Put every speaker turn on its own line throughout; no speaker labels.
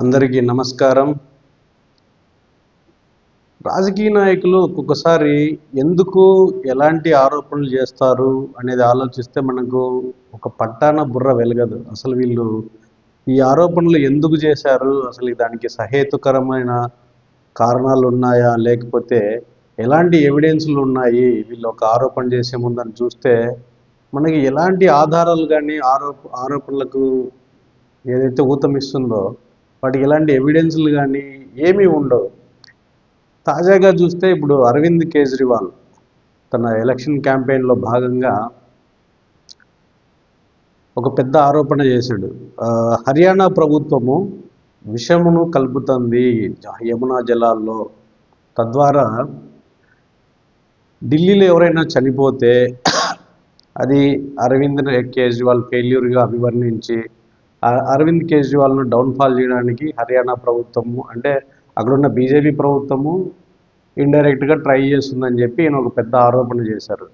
అందరికీ నమస్కారం. రాజకీయ నాయకులు ఒక్కొక్కసారి ఎందుకు ఎలాంటి ఆరోపణలు చేస్తారు అనేది ఆలోచిస్తే మనకు ఒక పట్టాన బుర్ర వెలగదు. అసలు వీళ్ళు ఈ ఆరోపణలు ఎందుకు చేశారు? అసలు దానికి సహేతుకరమైన కారణాలు ఉన్నాయా? లేకపోతే ఎలాంటి ఎవిడెన్స్లు ఉన్నాయి? వీళ్ళు ఒక ఆరోపణ చేసే ముందని చూస్తే మనకి ఎలాంటి ఆధారాలు కానీ ఆరోప ఆరోపణలకు ఏదైతే ఊతమిస్తుందో వాటికి ఎలాంటి ఎవిడెన్స్లు కానీ ఏమీ ఉండవు. తాజాగా చూస్తే ఇప్పుడు అరవింద్ కేజ్రీవాల్ తన ఎలక్షన్ క్యాంపెయిన్లో భాగంగా ఒక పెద్ద ఆరోపణ చేశాడు. హర్యానా ప్రభుత్వము విషమును కలుపుతుంది యమునా జలాల్లో. తద్వారా ఢిల్లీలో ఎవరైనా చనిపోతే అది అరవింద్ కేజ్రీవాల్ ఫెయిల్యూర్గా అభివర్ణించి అరవింద్ కేజ్రీవాల్ను డౌన్ఫాల్ చేయడానికి హర్యానా ప్రభుత్వము అంటే అక్కడున్న బీజేపీ ప్రభుత్వము ఇండైరెక్ట్గా ట్రై చేస్తుందని చెప్పి ఈయన ఒక పెద్ద ఆరోపణ చేశారు.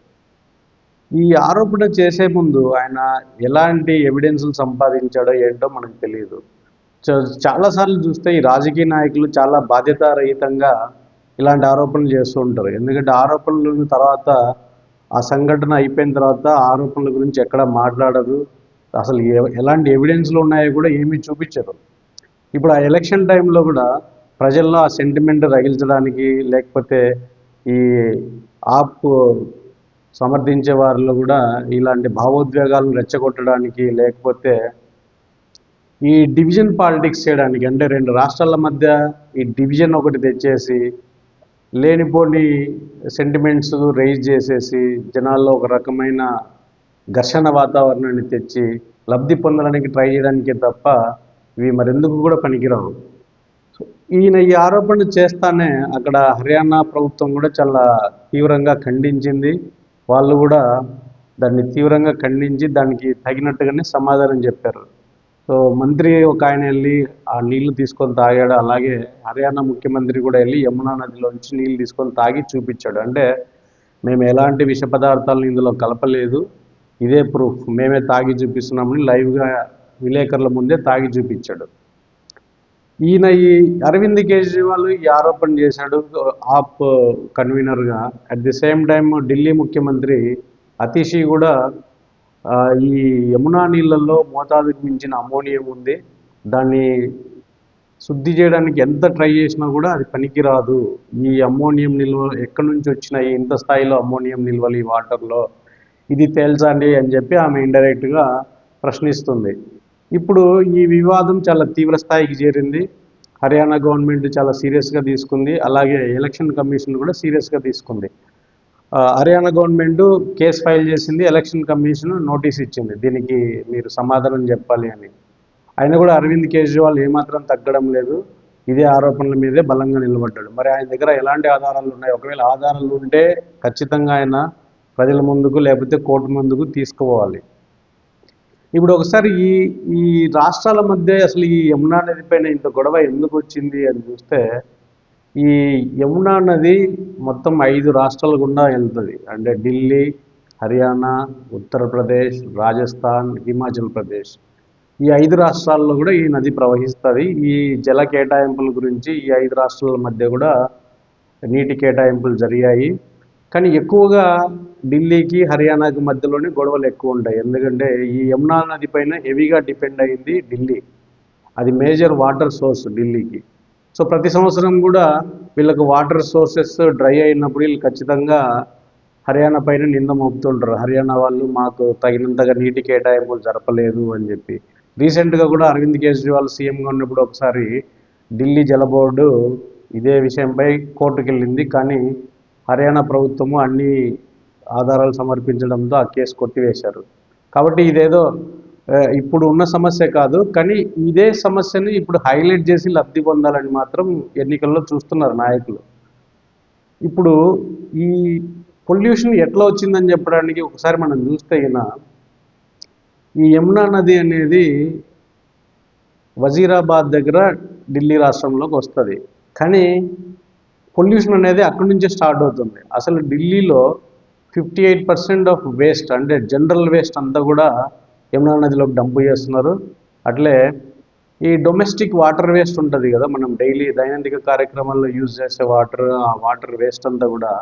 ఈ ఆరోపణ చేసే ముందు ఆయన ఎలాంటి ఎవిడెన్స్లు సంపాదించాడో ఏంటో మనకు తెలియదు. చ- చాలాసార్లు చూస్తే ఈ రాజకీయ నాయకులు చాలా బాధ్యతారహితంగా ఇలాంటి ఆరోపణలు చేస్తూ ఉంటారు. ఎందుకంటే ఆరోపణలు తర్వాత ఆ సంఘటన అయిపోయిన తర్వాత ఆరోపణల గురించి ఎక్కడ మాట్లాడరు అసలు ఎలాంటి ఎవిడెన్స్లు ఉన్నాయో కూడా ఏమీ చూపించరు. ఇప్పుడు ఆ ఎలక్షన్ టైంలో కూడా ప్రజల్లో ఆ సెంటిమెంట్ రగిల్చడానికి లేకపోతే ఈ ఆప్ సమర్థించే వారిలో కూడా ఇలాంటి భావోద్వేగాలను రెచ్చగొట్టడానికి లేకపోతే ఈ డివిజన్ పాలిటిక్స్ చేయడానికి అంటే రెండు రాష్ట్రాల మధ్య ఈ డివిజన్ ఒకటి తెచ్చేసి లేనిపోని సెంటిమెంట్స్ రైజ్ చేసేసి జనాల్లో ఒక రకమైన ఘర్షణ వాతావరణాన్ని తెచ్చి లబ్ధి పొందడానికి ట్రై చేయడానికే తప్ప ఇవి మరెందుకు కూడా పనికిరావు. సో ఈయన ఈ ఆరోపణలు చేస్తానే అక్కడ హర్యానా ప్రభుత్వం కూడా చాలా తీవ్రంగా ఖండించింది. వాళ్ళు కూడా దాన్ని తీవ్రంగా ఖండించి దానికి తగినట్టుగానే సమాధానం చెప్పారు. సో మంత్రి ఒక ఆయన వెళ్ళి ఆ నీళ్ళు తీసుకొని తాగాడు. అలాగే హర్యానా ముఖ్యమంత్రి కూడా వెళ్ళి యమునా నదిలోంచి నీళ్ళు తీసుకొని తాగి చూపించాడు. అంటే మేము ఎలాంటి విష పదార్థాలను ఇందులో కలపలేదు. ఇదే ప్రూఫ్ మేమే తాగి చూపిస్తున్నామని లైవ్గా విలేకరుల ముందే తాగి చూపించాడు. ఈయన ఈ అరవింద్ కేజ్రీవాల్ ఈ ఆరోపణ చేశాడు ఆప్ కన్వీనర్గా at the same time Delhi ముఖ్యమంత్రి అతిషి కూడా ఈ యమునా నీళ్ళల్లో మోతాదుకు మించిన అమోనియం ఉంది. దాన్ని శుద్ధి చేయడానికి ఎంత ట్రై చేసినా కూడా అది పనికిరాదు. ఈ అమ్మోనియం నిల్వ ఎక్కడి నుంచి వచ్చినాయి ఇంత స్థాయిలో అమ్మోనియం నిల్వలు ఈ వాటర్లో? ఇది తేల్చండి అని చెప్పి ఆమె ఇండైరెక్ట్గా ప్రశ్నిస్తుంది. ఇప్పుడు ఈ వివాదం చాలా తీవ్ర స్థాయికి చేరింది. హర్యానా గవర్నమెంట్ చాలా సీరియస్గా తీసుకుంది. అలాగే ఎలక్షన్ కమిషన్ కూడా సీరియస్గా తీసుకుంది. హర్యానా గవర్నమెంట్ కేసు ఫైల్ చేసింది ఎలక్షన్ కమిషన్ నోటీస్ ఇచ్చింది. దీనికి మీరు సమాధానం చెప్పాలి అని. ఆయన కూడా అరవింద్ కేజ్రీవాల్ ఏమాత్రం తగ్గడం లేదు. ఇదే ఆరోపణల మీదే బలంగా నిలబడ్డాడు. మరి ఆయన దగ్గర ఎలాంటి ఆధారాలు ఉన్నాయి? ఒకవేళ ఆధారాలు ఉంటే ఖచ్చితంగా ఆయన ప్రజల ముందుకు లేకపోతే కోర్టు ముందుకు తీసుకుపోవాలి. ఇప్పుడు ఒకసారి ఈ ఈ రాష్ట్రాల మధ్య అసలు ఈ యమునా నది పైన ఇంత గొడవ ఎందుకు వచ్చింది అని చూస్తే ఈ యమునా నది మొత్తం ఐదు రాష్ట్రాల గుండా వెళ్తుంది. అంటే ఢిల్లీ హర్యానా ఉత్తరప్రదేశ్ రాజస్థాన్ హిమాచల్ ప్రదేశ్. ఈ ఐదు రాష్ట్రాల్లో కూడా ఈ నది ప్రవహిస్తుంది. ఈ జల కేటాయింపుల గురించి ఈ ఐదు రాష్ట్రాల మధ్య కూడా నీటి కేటాయింపులు జరిగాయి. కానీ ఎక్కువగా ఢిల్లీకి హర్యానాకి మధ్యలోనే గొడవలు ఎక్కువ ఉంటాయి. ఎందుకంటే ఈ యమునా నది పైన హెవీగా డిపెండ్ అయింది ఢిల్లీ. అది మేజర్ వాటర్ సోర్స్ ఢిల్లీకి. సో ప్రతి సంవత్సరం కూడా వీళ్ళకు వాటర్ సోర్సెస్ డ్రై అయినప్పుడు వీళ్ళు ఖచ్చితంగా హర్యానా పైన నింద మోపుతుంటారు. హర్యానా వాళ్ళు మాకు తగినంతగా నీటి కేటాయింపులు జరపలేదు అని చెప్పి. రీసెంట్గా కూడా అరవింద్ కేజ్రీవాల్ సీఎంగా ఉన్నప్పుడు ఒకసారి ఢిల్లీ జల బోర్డు ఇదే విషయంపై కోర్టుకు వెళ్ళింది కానీ హర్యానా ప్రభుత్వము అన్ని ఆధారాలు సమర్పించడంతో ఆ కేసు కొట్టివేశారు. కాబట్టి ఇదేదో ఇప్పుడు ఉన్న సమస్య కాదు కానీ ఇదే సమస్యని ఇప్పుడు హైలైట్ చేసి లబ్ధి పొందాలని మాత్రం ఎన్నికల్లో చూస్తున్నారు నాయకులు. ఇప్పుడు ఈ పొల్యూషన్ ఎట్లా వచ్చిందని చెప్పడానికి ఒకసారి మనం చూస్తే అయినా ఈ యమునా నది అనేది వజీరాబాద్ దగ్గర ఢిల్లీ రాష్ట్రంలోకి వస్తుంది. కానీ పొల్యూషన్ అనేది అక్కడి నుంచే స్టార్ట్ అవుతుంది. అసలు ఢిల్లీలో fifty eight percent of waste అంటే జనరల్ వేస్ట్ అంతా కూడా యమునా నదిలోకి డంప్ చేస్తున్నారు. అట్లే ఈ డొమెస్టిక్ వాటర్ వేస్ట్ ఉంటుంది కదా మనం డైలీ దైనందిక కార్యక్రమాల్లో యూజ్ చేసే వాటర్ ఆ వాటర్ వేస్ట్ అంతా కూడా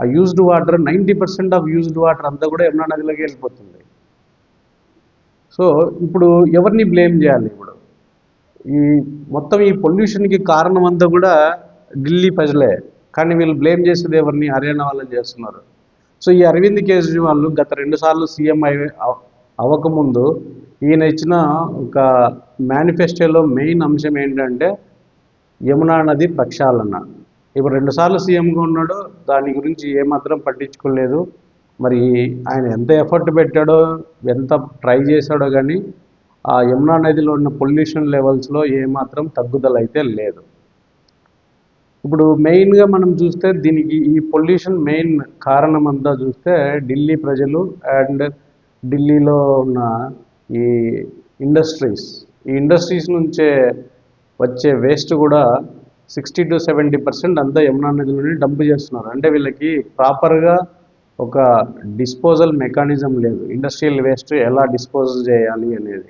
ఆ used water ninety percent of used water అంతా కూడా యమునా నదిలోకి వెళ్ళిపోతుంది. సో ఇప్పుడు ఎవరిని బ్లేమ్ చేయాలి ఇప్పుడు? ఈ మొత్తం ఈ పొల్యూషన్కి కారణం అంతా కూడా ఢిల్లీ ప్రజలే కానీ వీళ్ళు బ్లేమ్ చేసేది ఎవరిని హర్యానా వాళ్ళని చేస్తున్నారు. సో ఈ అరవింద్ కేజ్రీవాల్ గత రెండు సార్లు సీఎం అయి అవ్వకముందు ఈయన ఇచ్చిన ఒక మేనిఫెస్టోలో మెయిన్ అంశం ఏంటంటే యమునా నది ప్రక్షాళన. ఇప్పుడు రెండుసార్లు సీఎంగా ఉన్నాడు దాని గురించి ఏమాత్రం పట్టించుకోలేదు. మరి ఆయన ఎంత ఎఫర్ట్ పెట్టాడో ఎంత ట్రై చేశాడో కానీ ఆ యమునా నదిలో ఉన్న పొల్యూషన్ లెవెల్స్లో ఏమాత్రం తగ్గుదల అయితే లేదు. ఇప్పుడు మెయిన్గా మనం చూస్తే దీనికి ఈ పొల్యూషన్ మెయిన్ కారణం అంతా చూస్తే ఢిల్లీ ప్రజలు అండ్ ఢిల్లీలో ఉన్న ఈ ఇండస్ట్రీస్ ఈ ఇండస్ట్రీస్ నుంచే వచ్చే వేస్ట్ కూడా సిక్స్టీ టు సెవెంటీ పర్సెంట్ అంతా యమునా నదిలోనే డంప్ చేస్తున్నారు. అంటే వీళ్ళకి ప్రాపర్గా ఒక డిస్పోజల్ మెకానిజం లేదు. ఇండస్ట్రియల్ వేస్ట్ ఎలా డిస్పోజ్ చేయాలి అనేది.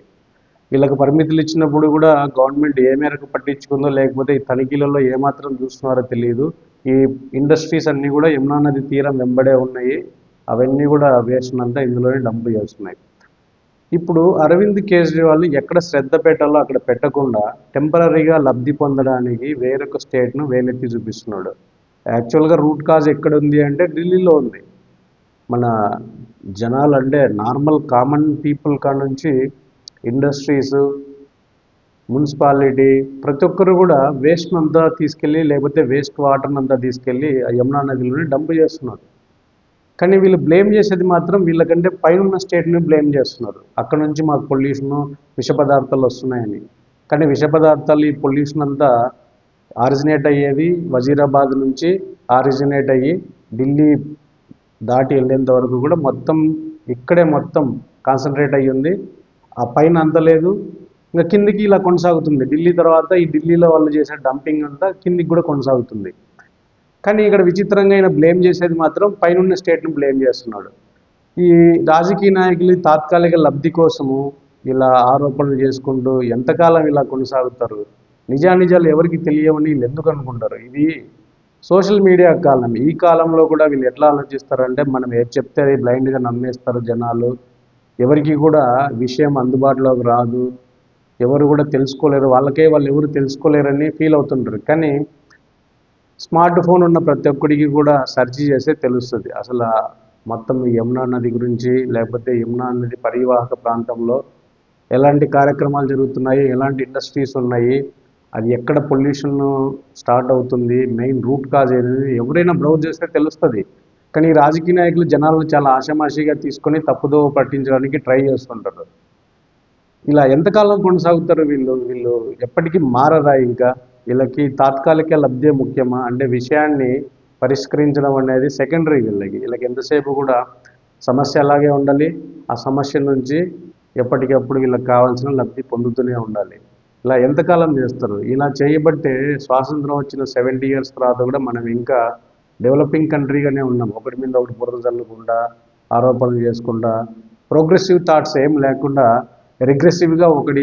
వీళ్ళకి పరిమితులు ఇచ్చినప్పుడు కూడా గవర్నమెంట్ ఏ మేరకు పట్టించుకుందో లేకపోతే ఈ తనిఖీలలో ఏమాత్రం చూస్తున్నారో తెలియదు. ఈ ఇండస్ట్రీస్ అన్నీ కూడా యమునా నది తీరం వెంబడే ఉన్నాయి. అవన్నీ కూడా వేస్ట్ అంతా ఇందులోనే డంప్ చేస్తున్నాయి. ఇప్పుడు అరవింద్ కేజ్రీవాల్ ఎక్కడ శ్రద్ధ పెట్టాలో అక్కడ పెట్టకుండా టెంపరీగా లబ్ధి పొందడానికి వేరొక స్టేట్ను వేలెత్తి చూపిస్తున్నాడు. యాక్చువల్గా రూట్ కాజ్ ఎక్కడ ఉంది అంటే ఢిల్లీలో ఉంది. మన జనాలు అంటే నార్మల్ కామన్ పీపుల్ కాడ నుంచి ఇండస్ట్రీస్ మున్సిపాలిటీ ప్రతి ఒక్కరు కూడా వేస్ట్ అంతా తీసుకెళ్ళి లేకపోతే వేస్ట్ వాటర్ అంతా తీసుకెళ్ళి ఆ యమునా నదిలోనే డంప్ చేస్తున్నారు. కానీ వీళ్ళు బ్లేమ్ చేసేది మాత్రం వీళ్ళకంటే పైన ఉన్న స్టేట్ని బ్లేమ్ చేస్తున్నారు. అక్కడ నుంచి మాకు పొల్యూషన్ విష పదార్థాలు వస్తున్నాయని. కానీ విష పదార్థాలు ఈ పొల్యూషన్ అంతా ఆరిజినేట్ అయ్యేది వజీరాబాద్ నుంచి ఆరిజినేట్ అయ్యి ఢిల్లీ దాటి వెళ్ళేంత వరకు కూడా మొత్తం ఇక్కడే మొత్తం కాన్సన్ట్రేట్ అయ్యింది. ఆ పైన అంత లేదు. ఇంకా కిందికి ఇలా కొనసాగుతుంది. ఢిల్లీ తర్వాత ఈ ఢిల్లీలో వాళ్ళు చేసే డంపింగ్ అంతా కిందికి కూడా కొనసాగుతుంది. కానీ ఇక్కడ విచిత్రంగా ఆయన బ్లేమ్ చేసేది మాత్రం పైన స్టేట్ను బ్లేమ్ చేస్తున్నాడు. ఈ రాజకీయ నాయకులు తాత్కాలిక లబ్ధి కోసము ఇలా ఆరోపణలు చేసుకుంటూ ఎంతకాలం ఇలా కొనసాగుతారు? నిజానిజాలు ఎవరికి తెలియవని వీళ్ళు ఎందుకు అనుకుంటారు? ఇది సోషల్ మీడియా కాలం. ఈ కాలంలో కూడా వీళ్ళు ఎట్లా ఆలోచిస్తారంటే మనం ఏది చెప్తే అది బ్లైండ్గా నమ్మేస్తారు జనాలు. ఎవరికి కూడా విషయం అందుబాటులోకి రాదు. ఎవరు కూడా తెలుసుకోలేరు. వాళ్ళకే వాళ్ళు ఎవరు తెలుసుకోలేరని ఫీల్ అవుతుంటారు. కానీ స్మార్ట్ ఫోన్ ఉన్న ప్రతి ఒక్కడికి కూడా సెర్చ్ చేస్తే తెలుస్తుంది. అసలు మొత్తం యమునా నది గురించి లేకపోతే యమునా నది పరివాహక ప్రాంతంలో ఎలాంటి కార్యక్రమాలు జరుగుతున్నాయి ఎలాంటి ఇండస్ట్రీస్ ఉన్నాయి అది ఎక్కడ పొల్యూషన్ స్టార్ట్ అవుతుంది మెయిన్ రూట్ కాజ్ ఏది ఎవరైనా బ్రౌజ్ చేస్తే తెలుస్తుంది. కానీ ఈ రాజకీయ నాయకులు జనాలను చాలా ఆషామాషిగా తీసుకొని తప్పుదో పట్టించడానికి ట్రై చేస్తుంటారు. ఇలా ఎంతకాలం కొనసాగుతారు వీళ్ళు? వీళ్ళు ఎప్పటికీ మారరా ఇంకా? వీళ్ళకి తాత్కాలిక లబ్ధే ముఖ్యమా? అంటే విషయాన్ని పరిష్కరించడం అనేది సెకండరీ వీళ్ళకి. వీళ్ళకి ఎంతసేపు కూడా సమస్య అలాగే ఉండాలి. ఆ సమస్య నుంచి ఎప్పటికప్పుడు వీళ్ళకి కావాల్సిన లబ్ధి పొందుతూనే ఉండాలి. ఇలా ఎంతకాలం చేస్తారు? ఇలా చేయబట్టే స్వాతంత్రం వచ్చిన సెవెంటీ ఇయర్స్ తర్వాత కూడా మనం ఇంకా డెవలపింగ్ కంట్రీగానే ఉన్నాం. ఒకటి మీద ఒకటి బురద చల్లకుండా ఆరోపణలు చేసుకుంటా ప్రోగ్రెసివ్ థాట్స్ ఏం లేకుండా రిగ్రెసివ్గా ఒకటి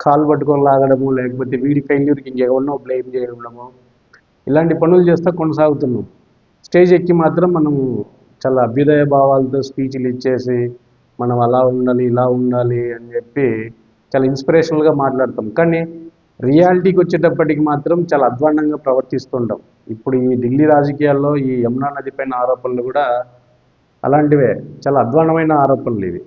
కాలు పట్టుకొని లాగడము లేకపోతే వీడి ఫెయిల్యూర్కి ఇంకెవరినో బ్లేమ్ చేయడము ఇలాంటి పనులు చేస్తూ కొనసాగుతున్నాం. స్టేజ్ ఎక్కి మాత్రం మనం చాలా అభ్యుదయ భావాలతో స్పీచ్లు ఇచ్చేసి మనం అలా ఉండాలి ఇలా ఉండాలి అని చెప్పి చాలా ఇన్స్పిరేషనల్గా మాట్లాడతాం. కానీ రియాలిటీకి వచ్చేటప్పటికి మాత్రం చాలా అధ్వాన్నంగా ప్రవర్తిస్తుంటాం. ఇప్పుడు ఈ ఢిల్లీ రాజకీయాల్లో ఈ యమునా నది పైన ఆరోపణలు కూడా అలాంటివే. చాలా అధ్వాన్నమైన ఆరోపణలు ఇవి.